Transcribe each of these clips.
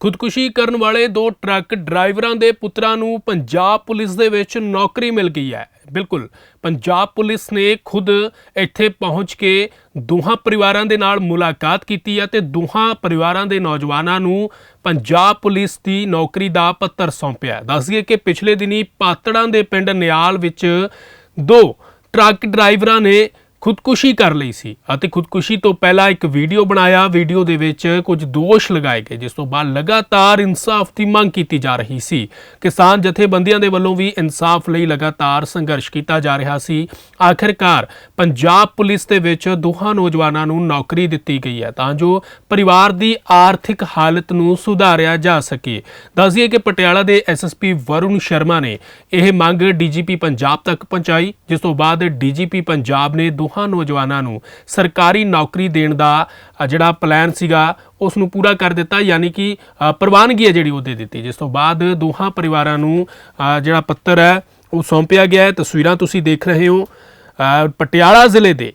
ਖੁਦਕੁਸ਼ੀ ਕਰਨ ਵਾਲੇ ਦੋ ਟਰੱਕ ਡਰਾਈਵਰਾਂ ਦੇ ਪੁੱਤਰਾਂ ਨੂੰ ਪੰਜਾਬ ਪੁਲਿਸ ਦੇ ਵਿੱਚ ਨੌਕਰੀ ਮਿਲ ਗਈ ਹੈ। ਬਿਲਕੁਲ, ਪੰਜਾਬ ਪੁਲਿਸ ਨੇ ਖੁਦ ਇੱਥੇ ਪਹੁੰਚ ਕੇ ਦੋਹਾਂ ਪਰਿਵਾਰਾਂ ਦੇ ਨਾਲ ਮੁਲਾਕਾਤ ਕੀਤੀ ਹੈ ਤੇ ਦੋਹਾਂ ਪਰਿਵਾਰਾਂ ਦੇ ਨੌਜਵਾਨਾਂ ਨੂੰ ਪੰਜਾਬ ਪੁਲਿਸ ਦੀ ਨੌਕਰੀ ਦਾ ਪੱਤਰ ਸੌਂਪਿਆ ਦੱਸ ਕਿ ਪਿਛਲੇ ਦਿਨੀ ਪਾਤੜਾਂ ਦੇ ਪਿੰਡ ਨਿਆਲ ਵਿੱਚ ਦੋ ਟਰੱਕ ਡਰਾਈਵਰਾਂ ਨੇ ਖੁਦਕੁਸ਼ੀ ਕਰ ਲਈ ਸੀ ਅਤੇ ਖੁਦਕੁਸ਼ੀ ਤੋਂ ਪਹਿਲਾਂ ਇੱਕ ਵੀਡੀਓ ਬਣਾਇਆ। ਵੀਡੀਓ ਦੇ ਵਿੱਚ ਕੁਝ ਦੋਸ਼ ਲਗਾਏ ਗਏ, ਜਿਸ ਤੋਂ ਬਾਅਦ ਲਗਾਤਾਰ ਇਨਸਾਫ ਦੀ ਮੰਗ ਕੀਤੀ ਜਾ ਰਹੀ ਸੀ। ਕਿਸਾਨ ਜਥੇਬੰਦੀਆਂ ਦੇ ਵੱਲੋਂ ਵੀ ਇਨਸਾਫ ਲਈ ਲਗਾਤਾਰ ਸੰਘਰਸ਼ ਕੀਤਾ ਜਾ ਰਿਹਾ ਸੀ। ਆਖਿਰਕਾਰ ਪੰਜਾਬ ਪੁਲਿਸ ਦੇ ਵਿੱਚ ਦੋਹਾਂ ਨੌਜਵਾਨਾਂ ਨੂੰ ਨੌਕਰੀ ਦਿੱਤੀ ਗਈ ਹੈ, ਤਾਂ ਜੋ ਪਰਿਵਾਰ ਦੀ ਆਰਥਿਕ ਹਾਲਤ ਨੂੰ ਸੁਧਾਰਿਆ ਜਾ ਸਕੇ। ਦੱਸਦੀਏ ਕਿ ਪਟਿਆਲਾ ਦੇ ਐਸਐਸਪੀ ਵਰੁਣ ਸ਼ਰਮਾ ਨੇ ਇਹ ਮੰਗ ਡੀਜੀਪੀ ਪੰਜਾਬ ਤੱਕ ਪਹੁੰਚਾਈ, ਜਿਸ ਤੋਂ ਬਾਅਦ ਡੀਜੀਪੀ ਪੰਜਾਬ ਨੇ ਦੋਹਾਂ ਨੌਜਵਾਨਾਂ ਨੂੰ ਸਰਕਾਰੀ ਨੌਕਰੀ ਦੇਣ ਦਾ ਜਿਹੜਾ ਪਲਾਨ ਸੀਗਾ ਉਸ ਨੂੰ ਪੂਰਾ ਕਰ ਦਿੱਤਾ, ਯਾਨੀ ਕਿ ਪ੍ਰਵਾਨਗੀ ਹੈ ਜਿਹੜੀ ਉਹ ਦੇ ਦਿੱਤੀ। ਜਿਸ ਤੋਂ ਬਾਅਦ ਦੋਹਾਂ ਪਰਿਵਾਰਾਂ ਨੂੰ ਜਿਹੜਾ ਪੱਤਰ ਹੈ, ਉਹ ਸੌਂਪਿਆ ਗਿਆ ਹੈ। ਤਸਵੀਰਾਂ ਤੁਸੀਂ ਦੇਖ ਰਹੇ ਹੋ। ਪਟਿਆਲਾ ਜ਼ਿਲ੍ਹੇ ਦੇ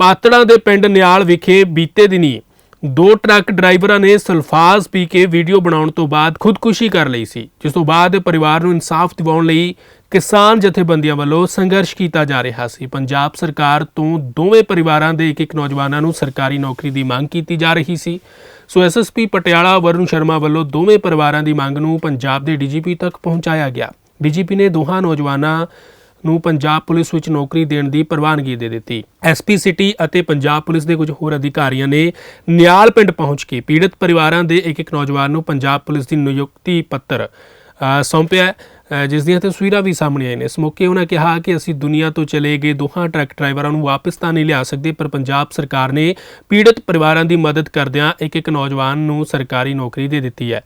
ਪਾਤੜਾਂ ਦੇ ਪਿੰਡ ਨਿਆਲ ਵਿਖੇ ਬੀਤੇ ਦਿਨੀ ਦੋ ਟਰੱਕ ਡਰਾਈਵਰਾਂ ਨੇ ਸਲਫਾਜ਼ ਪੀ ਕੇ ਵੀਡੀਓ ਬਣਾਉਣ ਤੋਂ ਬਾਅਦ ਖੁਦਕੁਸ਼ੀ ਕਰ ਲਈ ਸੀ, ਜਿਸ ਤੋਂ ਬਾਅਦ ਪਰਿਵਾਰ ਨੂੰ ਇਨਸਾਫ ਦਿਵਾਉਣ ਲਈ ਕਿਸਾਨ ਜਥੇਬੰਦੀਆਂ ਵੱਲੋਂ ਸੰਘਰਸ਼ ਕੀਤਾ ਜਾ ਰਿਹਾ ਸੀ। ਪੰਜਾਬ ਸਰਕਾਰ ਤੋਂ ਦੋਵੇਂ ਪਰਿਵਾਰਾਂ ਦੇ ਇੱਕ ਇੱਕ ਨੌਜਵਾਨਾਂ ਨੂੰ ਸਰਕਾਰੀ ਨੌਕਰੀ ਦੀ ਮੰਗ ਕੀਤੀ ਜਾ ਰਹੀ ਸੀ। ਸੋ ਐਸਐਸਪੀ ਪਟਿਆਲਾ ਵਰੁਣ ਸ਼ਰਮਾ ਵੱਲੋਂ ਦੋਵੇਂ ਪਰਿਵਾਰਾਂ ਦੀ ਮੰਗ ਨੂੰ ਪੰਜਾਬ ਦੇ ਡੀਜੀਪੀ ਤੱਕ ਪਹੁੰਚਾਇਆ ਗਿਆ। ਡੀਜੀਪੀ ਨੇ ਦੋਹਾਂ ਨੌਜਵਾਨਾਂ ਨੂੰ ਪੰਜਾਬ ਪੁਲਿਸ ਵਿੱਚ ਨੌਕਰੀ ਦੇਣ ਦੀ ਪ੍ਰਵਾਨਗੀ ਦੇ ਦਿੱਤੀ। ਐਸਪੀ ਸਿਟੀ ਅਤੇ ਪੰਜਾਬ ਪੁਲਿਸ ਦੇ ਕੁਝ ਹੋਰ ਅਧਿਕਾਰੀਆਂ ਨੇ ਨਿਆਲ ਪਿੰਡ ਪਹੁੰਚ ਕੇ ਪੀੜਤ ਪਰਿਵਾਰਾਂ ਦੇ ਇੱਕ ਇੱਕ ਨੌਜਵਾਨ ਨੂੰ ਪੰਜਾਬ ਪੁਲਿਸ ਦੀ ਨਿਯੁਕਤੀ ਪੱਤਰ ਸੌਂਪਿਆ ਜਿਸ ਦੀਆਂ ਤਸਵੀਰਾਂ ਵੀ ਸਾਹਮਣੇ ਆਈਆਂ ਨੇ। ਇਸ ਮੌਕੇ ਉਹਨਾਂ ਕਿਹਾ ਕਿ ਅਸੀਂ ਦੁਨੀਆ ਤੋਂ ਚਲੇ ਗਏ ਦੋਹਾਂ ਟਰੱਕ ਡਰਾਈਵਰਾਂ ਨੂੰ ਵਾਪਸ ਤਾਂ ਨਹੀਂ ਲਿਆ ਸਕਦੇ, ਪਰ ਪੰਜਾਬ ਸਰਕਾਰ ਨੇ ਪੀੜਤ ਪਰਿਵਾਰਾਂ ਦੀ ਮਦਦ ਕਰਦਿਆਂ ਇੱਕ ਇੱਕ ਨੌਜਵਾਨ ਨੂੰ ਸਰਕਾਰੀ ਨੌਕਰੀ ਦੇ ਦਿੱਤੀ ਹੈ।